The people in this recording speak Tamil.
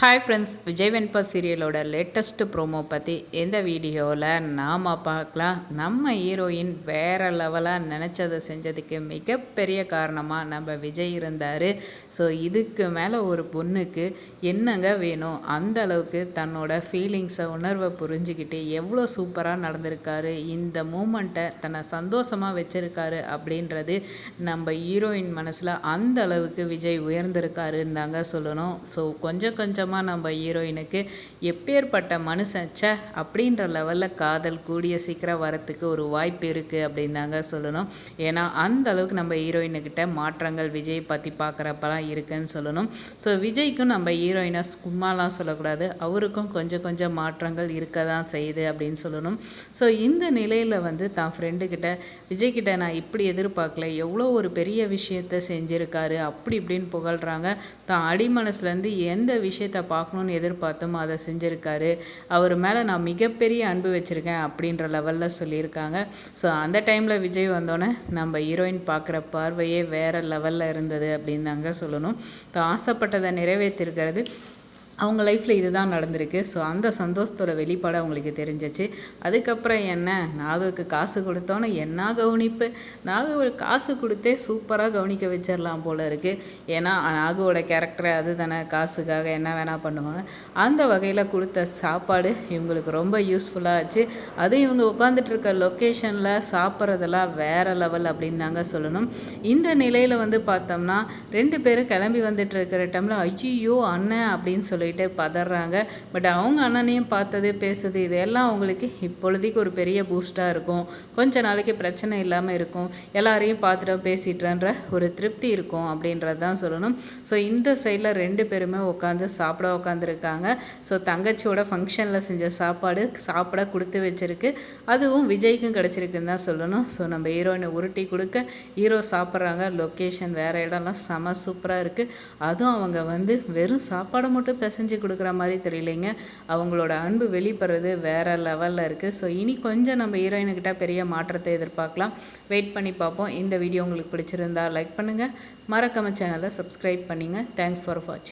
ஹாய் ஃப்ரெண்ட்ஸ் விஜய் வெண்பா சீரியலோட லேட்டஸ்ட் ப்ரோமோ பற்றி இந்த வீடியோவில் நாம் பார்க்கலாம். நம்ம ஹீரோயின் வேறு லெவலாக நினச்சதை செஞ்சதுக்கு மிகப்பெரிய காரணமாக நம்ம விஜய் இருந்தார். ஸோ இதுக்கு மேலே ஒரு பொண்ணுக்கு என்னங்க வேணும்? அந்த அளவுக்கு தன்னோட ஃபீலிங்ஸை உணர்வை புரிஞ்சுக்கிட்டு எவ்வளோ சூப்பராக நடந்திருக்காரு? இந்த மூமெண்ட்டை தன்னை சந்தோஷமாக வச்சுருக்காரு அப்படின்றது நம்ம ஹீரோயின் மனசில் அந்த அளவுக்கு விஜய் உயர்ந்திருக்காருன்னு தாங்க சொல்லணும். ஸோ கொஞ்சம் கொஞ்சம் நிஜமாக நம்ம ஹீரோயினுக்கு எப்பேற்பட்ட மனுஷன் ச அப்படின்ற லெவலில் காதல் கூடிய சீக்கிரம் வரத்துக்கு ஒரு வாய்ப்பு இருக்குது அப்படின்னு தாங்க சொல்லணும். ஏன்னா அந்த அளவுக்கு நம்ம ஹீரோயினுக்கிட்ட மாற்றங்கள் விஜய் பற்றி பார்க்குறப்பலாம் இருக்குதுன்னு சொல்லணும். ஸோ விஜய்க்கும் நம்ம ஹீரோயினை சும்மாலாம் சொல்லக்கூடாது. அவருக்கும் கொஞ்சம் கொஞ்சம் மாற்றங்கள் இருக்க தான் செய்யுது அப்படின்னு சொல்லணும். ஸோ இந்த நிலையில் வந்து தான் ஃப்ரெண்டுக்கிட்ட விஜய்கிட்ட நான் இப்படி எதிர்பார்க்கல. எவ்வளோ ஒரு பெரிய விஷயத்த செஞ்சுருக்காரு. அப்படி இப்படின்னு புகழ்கிறாங்க தான் அடிமனசுலேருந்து எந்த விஷயத்த விஷயத்தை பார்க்கணுன்னு எதிர்பார்த்தோமோ அதை செஞ்சுருக்காரு. அவர் மேலே நான் மிகப்பெரிய அன்பு வச்சுருக்கேன் அப்படின்ற லெவலில் சொல்லியிருக்காங்க. ஸோ அந்த டைமில் விஜய் வந்தோடனே நம்ம ஹீரோயின் பார்க்குற பார்வையே வேறு லெவலில் இருந்தது அப்படின்னு தாங்க சொல்லணும். ஆசைப்பட்டதை நிறைவேற்றிருக்கிறது அவங்க லைஃப்பில் இது தான் நடந்திருக்கு. ஸோ அந்த சந்தோஷத்தோட வெளிப்பாடு அவங்களுக்கு தெரிஞ்சிச்சு. அதுக்கப்புறம் என்ன? நாகுக்கு காசு கொடுத்தோன்னே என்ன கவனிப்பு? நாகு காசு கொடுத்தே சூப்பராக கவனிக்க வச்சிடலாம் போல் இருக்குது ஏன்னா நாகுவோட கேரக்டர் அது தானே. காசுக்காக என்ன வேணால் பண்ணுவாங்க. அந்த வகையில் கொடுத்த சாப்பாடு இவங்களுக்கு ரொம்ப யூஸ்ஃபுல்லாக ஆச்சு. அது இவங்க உட்காந்துட்டு இருக்க லொக்கேஷனில் சாப்பிட்றதெல்லாம் வேறு லெவல் அப்படின்னு தாங்க சொல்லணும். இந்த நிலையில் வந்து பார்த்தோம்னா ரெண்டு பேரும் கிளம்பி வந்துட்டு இருக்கிற டைமில் ஐயோ அண்ணன் அப்படின்னு சொல்லி சொல்லிட்டு பதறாங்க. பட் அவங்க அண்ணனையும் பார்த்தது பேசுது இதெல்லாம் அவங்களுக்கு இப்பொழுதைக்கு ஒரு பெரிய பூஸ்ட்டாக இருக்கும். கொஞ்ச நாளைக்கு பிரச்சனை இல்லாமல் இருக்கும். எல்லாரையும் பார்த்துட்டு பேசிட்டேன்ற ஒரு திருப்தி இருக்கும் அப்படின்றது தான் சொல்லணும். ஸோ இந்த சைடில் ரெண்டு பேருமே உட்காந்து சாப்பிட உட்காந்துருக்காங்க. ஸோ தங்கச்சியோட ஃபங்க்ஷனில் செஞ்ச சாப்பாடு சாப்பிட கொடுத்து வச்சுருக்கு. அதுவும் விஜய்க்கும் கிடச்சிருக்குன்னு தான் சொல்லணும். ஸோ நம்ம ஹீரோயினை உருட்டி கொடுக்க ஹீரோ சாப்பிட்றாங்க. லொக்கேஷன் வேறு இடம்லாம் செம சூப்பராக இருக்குது அதுவும் அவங்க வந்து வெறும் சாப்பாடை மட்டும் பேச செஞ்சு கொடுக்குற மாதிரி தெரியலைங்க. அவங்களோட அன்பு வெளிப்படுறது வேறு லெவலில் இருக்குது ஸோ இனி கொஞ்சம் நம்ம ஹீரோயினுக்கிட்ட பெரிய மாற்றத்தை எதிர்பார்க்கலாம். வெயிட் பண்ணி பார்ப்போம். இந்த வீடியோ உங்களுக்கு பிடிச்சிருந்தா லைக் பண்ணுங்கள் மறக்காம சேனலை சப்ஸ்கிரைப் பண்ணுங்கள் தேங்க்ஸ் ஃபார் வாட்சிங்